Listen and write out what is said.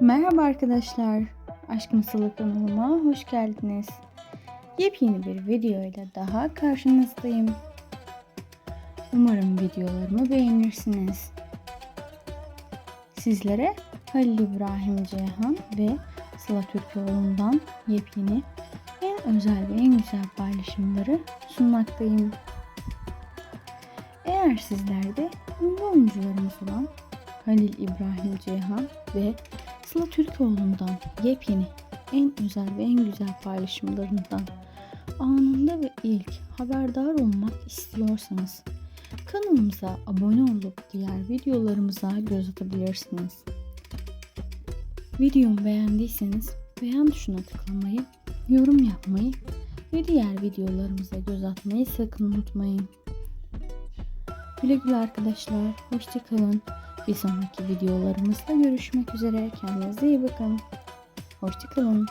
Merhaba arkadaşlar. Aşk Masalı kanalıma hoş geldiniz. Yepyeni bir video ile daha karşınızdayım. Umarım videolarımı beğenirsiniz. Sizlere Halil İbrahim Ceyhan ve Sıla Türkoğlu'ndan yepyeni en özel ve en güzel paylaşımları sunmaktayım. Eğer sizler de ünlü oyuncularımız olan Halil İbrahim Ceyhan ve Sıla Türkoğlu'ndan yepyeni en özel ve en güzel paylaşımlarından anında ve ilk haberdar olmak istiyorsanız kanalımıza abone olup diğer videolarımıza göz atabilirsiniz. Videomu beğendiyseniz beğen tuşuna tıklamayı, yorum yapmayı ve diğer videolarımıza göz atmayı sakın unutmayın. Güle güle arkadaşlar. Hoşçakalın. Bir sonraki videolarımızda görüşmek üzere. Kendinize iyi bakın. Hoşçakalın.